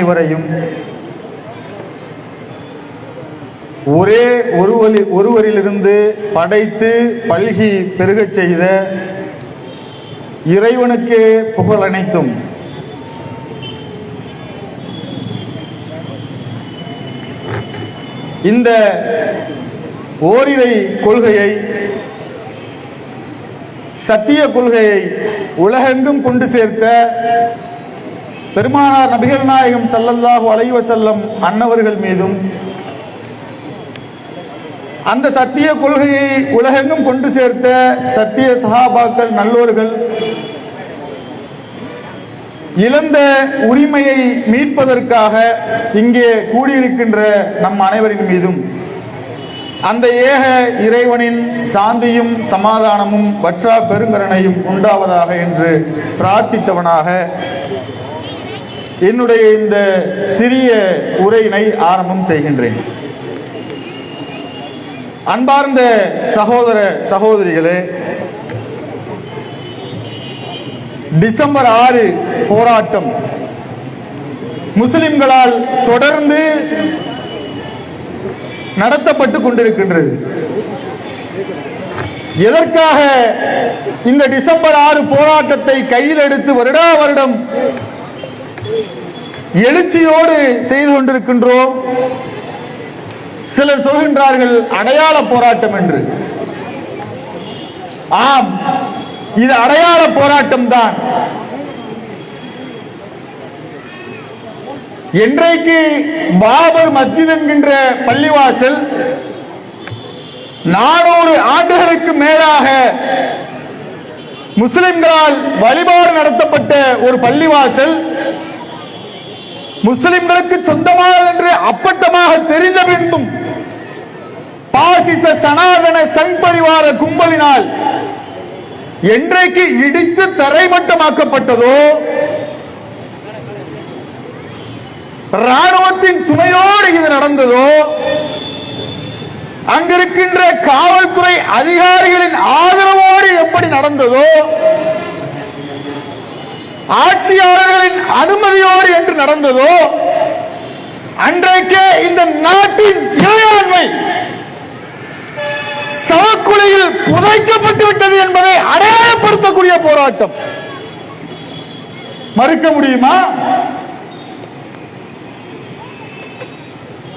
அனைவரையும் ஒரே ஒருவரி ஒருவரிலிருந்து படைத்து பல்கி பெருகச் செய்த இறைவனுக்கு புகழ் அனைத்தும். இந்த ஓரிரை கொள்கையை சத்திய கொள்கையை உலகெங்கும் கொண்டு சேர்த்த பெருமானார் நபிகள் நாயகம் ஸல்லல்லாஹு அலைவ வஸல்லம் அன்னவர்கள் மீதும் அந்த சத்திய கொள்கையை உலகெங்கும் கொண்டு சேர்த்த சத்திய சஹாபாக்கள் நல்லோர்கள் இழந்த உரிமையை மீட்பதற்காக இங்கே கூடியிருக்கின்ற நம் அனைவரின் மீதும் அந்த ஏக இறைவனின் சாந்தியும் சமாதானமும் வற்றா பெருங்கரணையும் உண்டாவதாக என்று பிரார்த்தித்தவனாக என்னுடைய இந்த சிறிய உரையினை ஆரம்பம் செய்கின்றேன். அன்பார்ந்த சகோதர சகோதரிகளே டிசம்பர் ஆறு போராட்டம் முஸ்லிம்களால் தொடர்ந்து நடத்தப்பட்டு கொண்டிருக்கின்றது. எதற்காக இந்த டிசம்பர் ஆறு போராட்டத்தை கையில் எடுத்து வருடா வருடம் எழுச்சியோடு செய்து கொண்டிருக்கின்றோம். சிலர் சொல்கின்றார்கள் அடையாள போராட்டம் என்று. ஆம் இது அடையாள போராட்டம் தான். என்றைக்கு பாபர் மஸ்ஜித் என்கின்ற பள்ளிவாசல் நானூறு ஆண்டுகளுக்கு மேலாக முஸ்லிம்களால் வழிபாடு நடத்தப்பட்ட ஒரு பள்ளிவாசல் முஸ்லிம்களுக்கு சொந்தமானது என்று அப்பட்டமாக தெரிந்த பின்பும் பாசிச சனாதன சங் பரிவார கும்பலினால் என்றைக்கு இடித்து தரைமட்டமாக்கப்பட்டதோ ராணுவத்தின் துணையோடு இது நடந்ததோ அங்கிருக்கின்ற காவல்துறை அதிகாரிகளின் ஆதரவோடு எப்படி நடந்ததோ ஆட்சியாளர்களின் அனுமதியோடு என்று நடந்ததோ அன்றைக்கே இந்த நாட்டின் இறையாண்மை சவக்குலையில் புதைக்கப்பட்டு விட்டது என்பதை அடையாளப்படுத்தக்கூடிய போராட்டம். மறுக்க முடியுமா?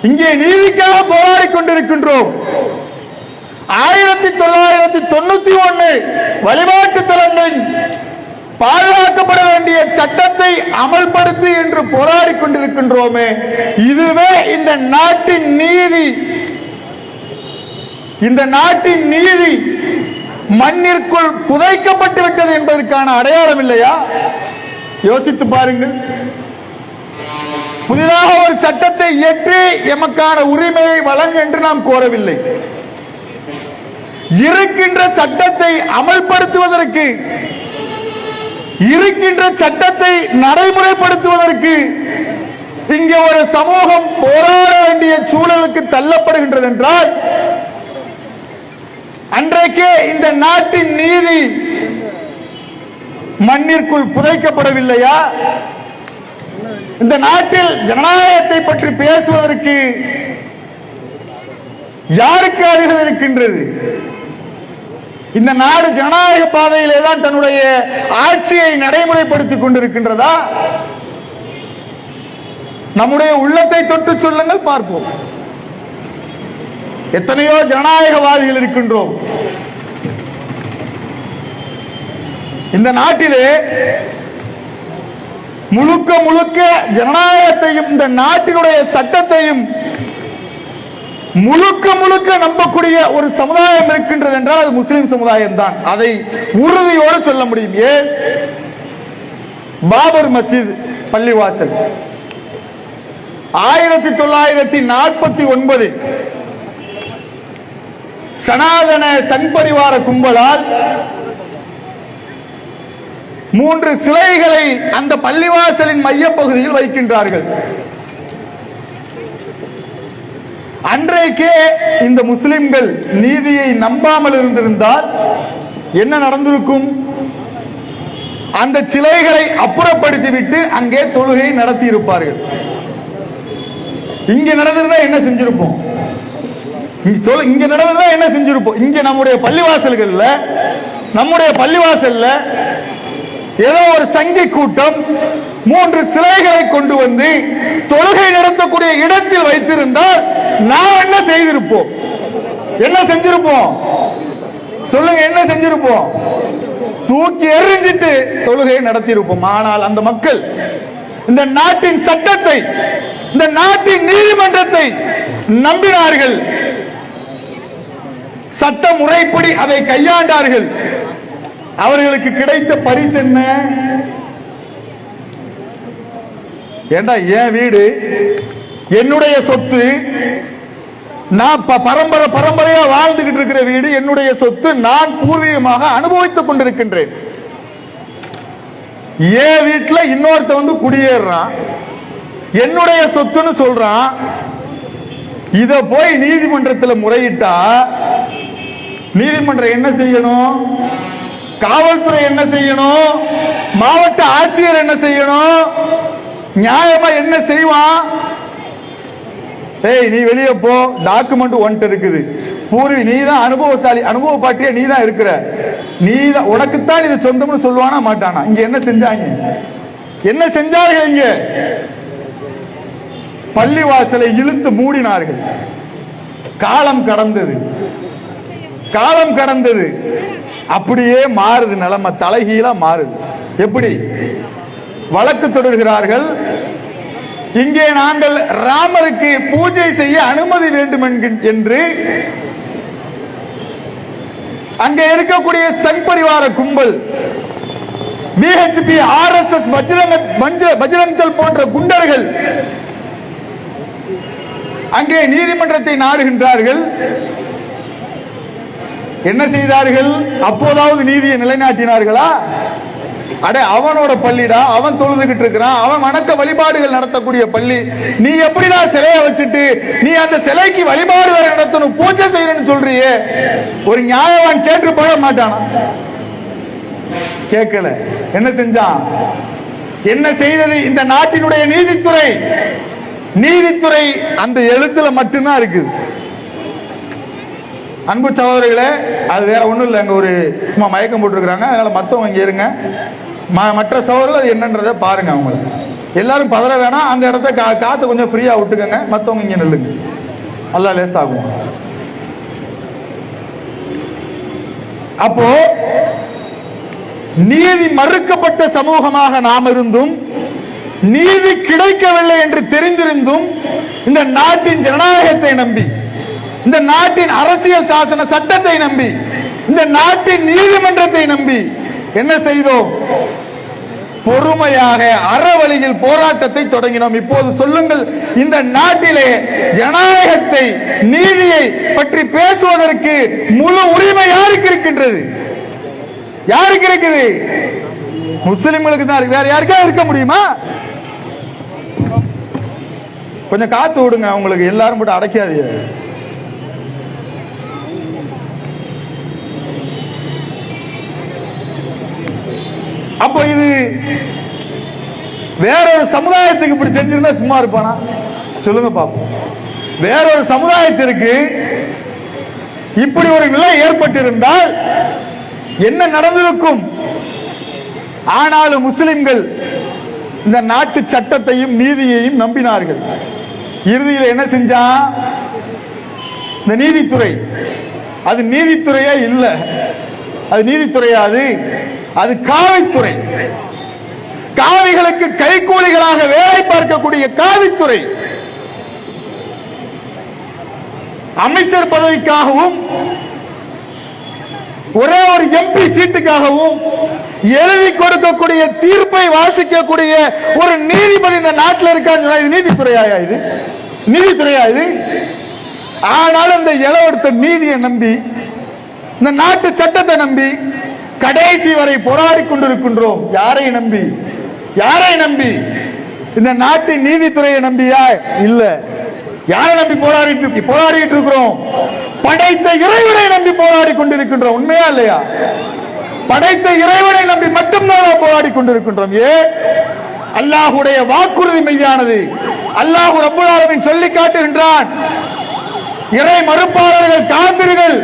இங்கே நீதிக்காக போராடி கொண்டிருக்கின்றோம். ஆயிரத்தி தொள்ளாயிரத்தி தொண்ணூத்தி ஒன்னு வழிபாட்டு தலங்களின் பாதுகாக்கப்பட வேண்டிய சட்டத்தை அமல்படுத்து என்று போராடி கொண்டிருக்கின்றோமே இதுவே இந்த நாட்டின் நீதி. இந்த நாட்டின் நீதி மண்ணிற்குள் புதைக்கப்பட்டு விட்டது என்பதற்கான அடையாளம் இல்லையா? யோசித்து பாருங்கள். புதிதாக ஒரு சட்டத்தை இயற்றி எமக்கான உரிமையை வழங்க என்று நாம் கோரவில்லை. இருக்கின்ற சட்டத்தை அமல்படுத்துவதற்கு இருக்கின்ற சட்டத்தை நடைமுறைப்படுத்துவதற்கு இங்கே ஒரு சமூகம் போராட வேண்டிய சூழலுக்கு தள்ளப்படுகின்றது என்றால் அன்றைக்கே இந்த நாட்டின் நீதி மண்ணிற்குள் புதைக்கப்படவில்லையா? இந்த நாட்டில் ஜனநாயகத்தை பற்றி பேசுவதற்கு யாருக்கு அருகில் இருக்கின்றது? இந்த நாடு ஜனநாயக பாதையிலே தான் தன்னுடைய ஆட்சியை நடைமுறைப்படுத்திக் கொண்டிருக்கின்றதா? நம்முடைய உள்ளத்தை தொட்டு சொல்லுங்கள் பார்ப்போம். எத்தனையோ ஜனநாயகவாதிகள் இருக்கின்றோம். இந்த நாட்டிலே முழுக்க முழுக்க ஜனநாயகத்தையும் இந்த நாட்டினுடைய சட்டத்தையும் முழுக்க முழுக்க நம்பக்கூடிய ஒரு சமுதாயம் இருக்கின்றது என்றால் அது முஸ்லிம் சமுதாயம் தான் அதை உறுதியோடு சொல்ல முடியும். ஏன் பாபர் மசீத் பள்ளிவாசல். ஆயிரத்தி தொள்ளாயிரத்தி நாற்பத்தி ஒன்பது சனாதன சண்பரிவார கும்பலால் மூன்று சிலைகளை அந்த பள்ளிவாசலின் மையப்பகுதியில் வைக்கின்றார்கள். அன்றைக்கே இந்த முஸ்லிம்கள் நீதியை நம்பாமல் இருந்திருந்தால் என்ன நடந்திருக்கும்? அந்த சிலைகளை அப்புறப்படுத்திவிட்டு அங்கே தொழுகை நடத்தி இருப்பார்கள் இங்க நடந்திருந்தா என்ன செஞ்சிருப்போம்? இங்க சொல்ல இங்க நடந்ததா என்ன செஞ்சிருப்போம்? இங்க நம்முடைய பள்ளிவாசல்கள்ல நம்முடைய பள்ளிவாசல்ல ஏதோ ஒரு சங்கி கூட்டம் மூன்று சிலைகளை கொண்டு வந்து தொழுகை நடத்தக்கூடிய இடத்தில் வைத்திருந்தால் நாம் என்ன செய்திருப்போம்? என்ன செஞ்சிருப்போம்? சொல்லுங்க என்ன செஞ்சிருப்போம்? தூக்கி எறிஞ்சிட்டு தொழுகை நடத்தியிருப்போம். ஆனால் அந்த மக்கள் இந்த நாட்டின் சட்டத்தை இந்த நாட்டின் நீதிமன்றத்தை நம்பினார்கள். சட்ட முறைப்படி அதை கையாண்டார்கள். அவர்களுக்கு கிடைத்த பரிசு என்ன? ஏண்டா என் வீடு? என்னுடைய சொத்து நான் பரம்பரை பரம்பரையா வாழ்ந்துகிட்டு இருக்கிற வீடு என்னுடைய சொத்து நான் பூர்வீகமாக அனுபவித்துக் கொண்டிருக்கின்றேன். என் வீட்டுல இன்னொருத்த வந்து குடியேறான் என்னுடைய சொத்துன்னு சொல்றான். இத போய் நீதிமன்றத்தில் முறையிட்டா நீதிமன்றம் என்ன செய்யணும்? காவல்துறை என்ன செய்யணும்? மாவட்ட ஆட்சியர் என்ன செய்யணும்? நியாயமா என்ன செய்வான்? ஏய் நீ வெளியே போ. டாக்குமெண்ட் ஒன்ட்டு இருக்குது. பூர்வி நீ தான் அனுபவசாலி அனுபவ பாட்டியா நீ தான் இருக்கிற. நீ தான் உனக்குத்தான் இது சொந்தம்னு சொல்லுவானா மாட்டானா? இங்க என்ன செஞ்சாங்க? என்ன செஞ்சார்கள் இங்க? பள்ளிவாசலை இழுத்து மூடினார்கள். காலம் கடந்தது. காலம் கடந்தது. அப்படியே மாறுது நிலைமை தலைகீழா மாறுது. எப்படி? வழக்கு தொடர்கிறார்கள். இங்கே நாங்கள் ராமருக்கு பூஜை செய்ய அனுமதி வேண்டும் என்று அங்கே இருக்கக்கூடிய சங் பரிவார கும்பல் VHP R S S Bajrang Dal போன்ற குண்டர்கள் அங்கே நீதிமன்றத்தை நாடுகின்றார்கள். என்ன செய்தார்கள்? அப்போதாவது நீதியை நிலைநாட்டினார்களா? அட அவனோட பள்ளிடா அவன் தொழுதுகிட்டு இருக்கிறான் அவன் வணக்க வழிபாடுகள் நடத்தக்கூடிய பள்ளி. நீ எப்படிடா சிலையை வச்சுட்டு நீ அந்த சிலைக்கு வழிபாடு வர நடத்தணும் பூஜை செய்யணும்னு சொல்றியே. ஒரு நியாயவான் கேட்டு போக மாட்டானா? கேட்கல. என்ன செஞ்சான்? என்ன செய்தது? இந்த நாட்டினுடைய நீதித்துறை. நீதித்துறை அந்த எழுத்துல மட்டும்தான் இருக்குது. அன்பு சகோதரிகளே அது வேற ஒன்றும் இல்லை. அங்கே ஒரு சும்மா மயக்கம் போட்டிருக்கிறாங்க. அதனால மற்றவங்க இங்கே இருங்க. ம- மற்ற சகோதரர்கள் அது என்னன்றதை பாருங்க அவங்கள. எல்லாரும் பதற வேணாம். அந்த இடத்த கா காற்று கொஞ்சம் ஃப்ரீயாக விட்டுக்கோங்க. மற்றவங்க இங்கே நில்லுங்க. நல்லா லேசாகும் அப்போ நீதி மறுக்கப்பட்ட சமூகமாக நாம் இருந்தும் நீதி கிடைக்கவில்லை என்று தெரிந்திருந்தும் இந்த நாட்டின் ஜனநாயகத்தை நம்பி இந்த நாட்டின் அரசியல் சாசன சட்டத்தை நம்பி இந்த நாட்டின் நீதிமன்றத்தை நம்பி என்ன செய்தோம்? பொறுமையாக அறவழியில் போராட்டத்தை தொடங்கினோம். இப்போது சொல்லுங்கள் இந்த நாட்டிலே ஜனநாயகத்தை நீதியை பற்றி பேசுவதற்கு முழு உரிமை யாருக்கு இருக்கின்றது? யாருக்கு இருக்குது? முஸ்லிம்களுக்கு தான் வேற யாருக்கா இருக்க முடியுமா? கொஞ்சம் காத்து விடுங்க அவங்களுக்கு எல்லாரும் போட்டு அடைக்காது அப்போ இது வேற ஒரு சமுதாயத்துக்கு இப்படி செஞ்சிருந்தா சும்மா இருப்பானா? சொல்லுங்க பாப்போம். வேறொரு சமுதாயத்திற்கு இப்படி ஒரு நிலை ஏற்பட்டிருந்தால் என்ன நடந்திருக்கும்? ஆனாலும் முஸ்லிம்கள் இந்த நாட்டு சட்டத்தையும் நீதியையும் நம்பினார்கள். இறுதியில் என்ன செஞ்சா? இந்த நீதித்துறை. அது நீதித்துறையே இல்ல? அது நீதித்துறையா அது காவல்துறை காவிகளுக்கு கைக்கூலிகளாக வேலை பார்க்கக்கூடிய காவித்துறை. அமைச்சர் பதவிக்காகவும் ஒரே ஒரு எம்பி சீட்டுக்காகவும் எழுதி கொடுக்கக்கூடிய தீர்ப்பை வாசிக்கக்கூடிய ஒரு நீதிபதி இந்த நாட்டில் இருக்கான்னு இது நீதித்துறையா இது? நீதித்துறையா இது? ஆனாலும் இந்த இளவெடுத்த நீதியை நம்பி இந்த நாட்டு சட்டத்தை நம்பி கடைசி வரை போராடி கொண்டிருக்கின்றோம். யாரை நம்பி? யாரை நம்பி? இந்த நாட்டின் நீதித்துறையை நம்பியா? இல்ல. யாரை நம்பி போராடிட்டு போராடிட்டு இருக்கிறோம். படைத்த இறைவனை நம்பி போராடி கொண்டிருக்கின்றோம். உண்மையா இல்லையா? படைத்த இறைவனை நம்பி மட்டும்தான் போராடி கொண்டிருக்கின்றோம்? ஏ? அல்லாஹுடைய வாக்குறுதி மெய்யானது. அல்லாஹு ரப்பல் ஆலமீன் சொல்லி காட்டுகின்றான். இறை மறுப்பாளர்கள் காவிர்கள்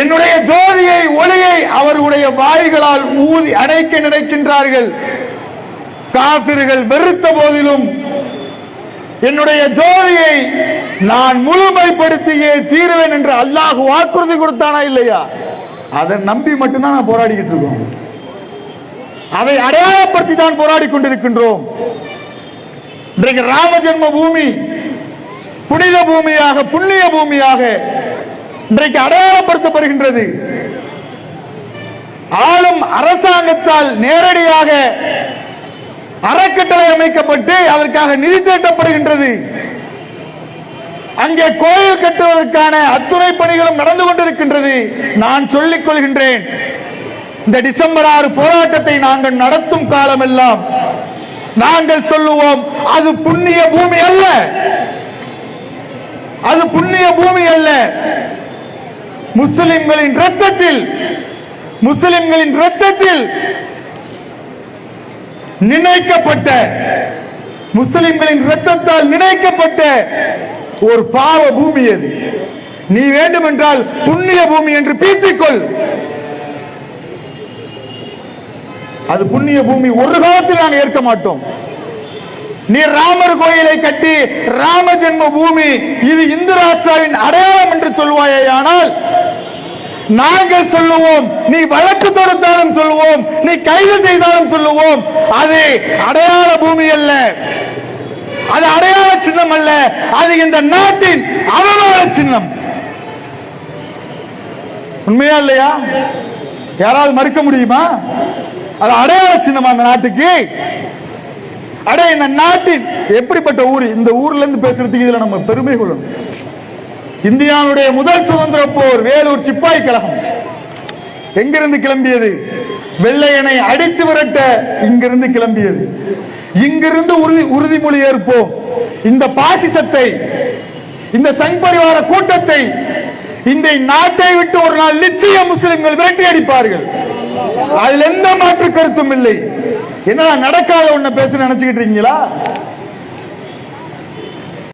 என்னுடைய ஜோதியை ஒளியை அவர்களுடைய வாய்களால் ஊதி அடைக்க நினைக்கின்றார்கள். காபிர்கள் வெறுத்த போதிலும் என்னுடைய ஜோதியை நான் முழுமைப்படுத்தியே தீருவேன் என்று அல்லாஹ் வாக்குறுதி கொடுத்தானா இல்லையா? அதை நம்பி மட்டும்தான் நான் போராடிக்கிட்டு இருக்கோம். அதை அடையாளப்படுத்தி தான் போராடி கொண்டிருக்கின்றோம். இன்றைக்கு ராம ஜென்ம பூமி புனித பூமியாக புண்ணிய பூமியாக இன்றைக்கு அடையாளப்படுத்தப்படுகின்றது. ஆளும் அரசாங்கத்தால் நேரடியாக அறக்கட்டளை அமைக்கப்பட்டு அதற்காக நிதி திரட்டப்படுகின்றது. அங்கே கோயில் கட்டுவதற்கான அத்துணை பணிகளும் நடந்து கொண்டிருக்கின்றது. நான் சொல்லிக் கொள்கின்றேன். இந்த டிசம்பர் ஆறு போராட்டத்தை நாங்கள் நடத்தும் காலமெல்லாம் நாங்கள் சொல்லுவோம் அது புண்ணிய பூமி அல்ல. அது புண்ணிய பூமி அல்ல. முஸ்லிம்களின் ரத்தத்தில் முஸ்லிம்களின் ரத்தத்தில் நினைக்கப்பட்ட முஸ்லிம்களின் ரத்தத்தால் நினைக்கப்பட்ட ஒரு பாவ பூமி அது. நீ வேண்டுமென்றால் புண்ணிய பூமி என்று பீத்திக்கொள். அது புண்ணிய பூமி ஒரு காலத்தில் நாங்கள் ஏற்க மாட்டோம். நீ ராமர் கோயிலை கட்டி ராம ஜென்ம பூமி இது இந்து ராஷ்டிராவின் அடையாளம் என்று சொல்வாயே ஆனால் நாங்கள் சொல்லுவோம் நீ வழக்கு தொடுத்தாலும் சொல்லுவோம் நீ கைது செய்தாலும் சொல்லுவோம். அது அடையாள பூமி அல்ல. அது அடையாள சின்னம் அல்ல. அது இந்த நாட்டின் அவமான சின்னம். உண்மையா இல்லையா? யாராவது மறுக்க முடியுமா? அது அடையாள சின்னமா அந்த நாட்டுக்கு? அடே இந்த நாட்டின் எப்படிப்பட்ட ஊர்? இந்த ஊர்ல இருந்து பேசுறதுக்கு இதுல நம்ம பெருமை கொள்ளணும். இந்தியாவுடைய முதல் சுதந்திர போர் வேலூர் சிப்பாய் கழகம். எங்கிருந்து கிளம்பியது? வெள்ளையனை அடித்து விரட்ட இங்கிருந்து கிளம்பியது. இங்கிருந்து உறுதி உறுதிமொழி ஏற்போம். இந்த பாசிசத்தை இந்த சங் பரிவார கூட்டத்தை இந்த நாட்டை விட்டு ஒரு நாள் நிச்சயம் முஸ்லிம்கள் விரட்டி அடிப்பார்கள். அதில் எந்த மாற்று கருத்தும் இல்லை. என்னடா நடக்காத ஒண்ணு பேச நினைச்சுக்கிட்டு இருக்கீங்களா?